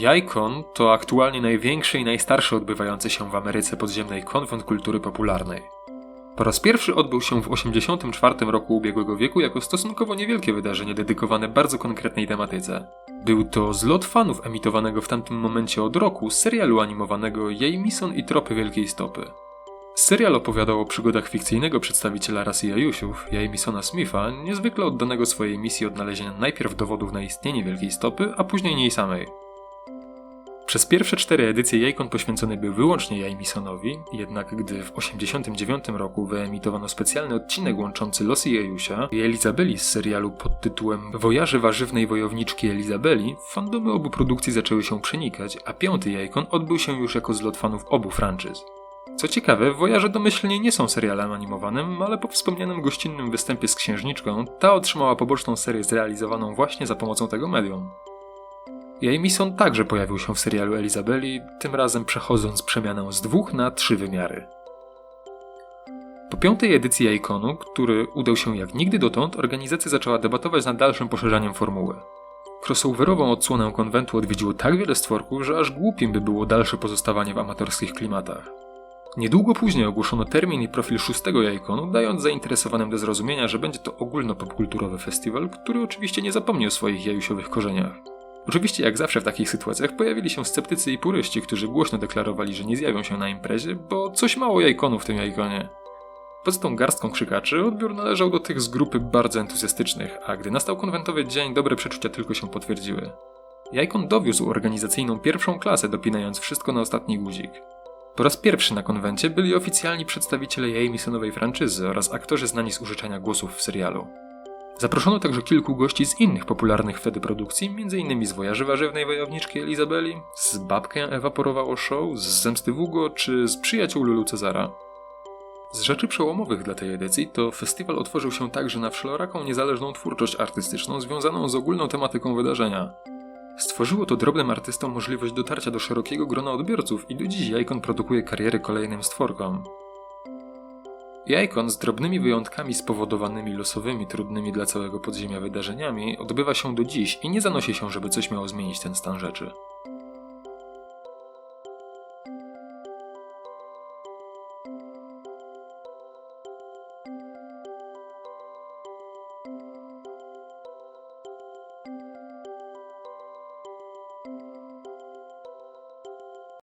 Jajkon to aktualnie największy i najstarszy odbywający się w Ameryce podziemnej konwent kultury popularnej. Po raz pierwszy odbył się w 1984 roku ubiegłego wieku jako stosunkowo niewielkie wydarzenie dedykowane bardzo konkretnej tematyce. Był to zlot fanów emitowanego w tamtym momencie od roku serialu animowanego Jamison i Tropy Wielkiej Stopy. Serial opowiadał o przygodach fikcyjnego przedstawiciela rasy Jajusiów, Jamisona Smitha, niezwykle oddanego swojej misji odnalezienia najpierw dowodów na istnienie Wielkiej Stopy, a później niej samej. Przez pierwsze cztery edycje Jajkon poświęcony był wyłącznie Jamisonowi, jednak gdy w 1989 roku wyemitowano specjalny odcinek łączący losy Jajusia i Elizabeli z serialu pod tytułem Wojaże warzywnej wojowniczki Elizabeli, fandomy obu produkcji zaczęły się przenikać, a piąty Jajkon odbył się już jako zlot fanów obu franczyz. Co ciekawe, Wojaże domyślnie nie są serialem animowanym, ale po wspomnianym gościnnym występie z księżniczką, ta otrzymała poboczną serię zrealizowaną właśnie za pomocą tego medium. Jamison także pojawił się w serialu Elizabeli, tym razem przechodząc przemianę z dwóch na trzy wymiary. Po piątej edycji Iconu, który udał się jak nigdy dotąd, organizacja zaczęła debatować nad dalszym poszerzaniem formuły. Crossoverową odsłonę konwentu odwiedziło tak wiele stworków, że aż głupim by było dalsze pozostawanie w amatorskich klimatach. Niedługo później ogłoszono termin i profil szóstego Jajkonu, dając zainteresowanym do zrozumienia, że będzie to ogólnopopkulturowy festiwal, który oczywiście nie zapomni o swoich jajusiowych korzeniach. Oczywiście, jak zawsze w takich sytuacjach, pojawili się sceptycy i puryści, którzy głośno deklarowali, że nie zjawią się na imprezie, bo coś mało jajkonów w tym jajkonie. Poza tą garstką krzykaczy, odbiór należał do tych z grupy bardzo entuzjastycznych, a gdy nastał konwentowy dzień, dobre przeczucia tylko się potwierdziły. Jajkon dowiózł organizacyjną pierwszą klasę, dopinając wszystko na ostatni guzik. Po raz pierwszy na konwencie byli oficjalni przedstawiciele Jamisonowej franczyzy oraz aktorzy znani z użyczania głosów w serialu. Zaproszono także kilku gości z innych popularnych wtedy produkcji, m.in. z Wojaży Warzywnej Wojowniczki Elizabeli, z Babkę Ewaporowało Show, z Zemsty Wugo czy z Przyjaciół Lulu Cezara. Z rzeczy przełomowych dla tej edycji to festiwal otworzył się także na wszeloraką niezależną twórczość artystyczną związaną z ogólną tematyką wydarzenia. Stworzyło to drobnym artystom możliwość dotarcia do szerokiego grona odbiorców i do dziś Jajkon produkuje kariery kolejnym stworkom. Jajkon z drobnymi wyjątkami spowodowanymi losowymi, trudnymi dla całego podziemia wydarzeniami odbywa się do dziś i nie zanosi się, żeby coś miało zmienić ten stan rzeczy.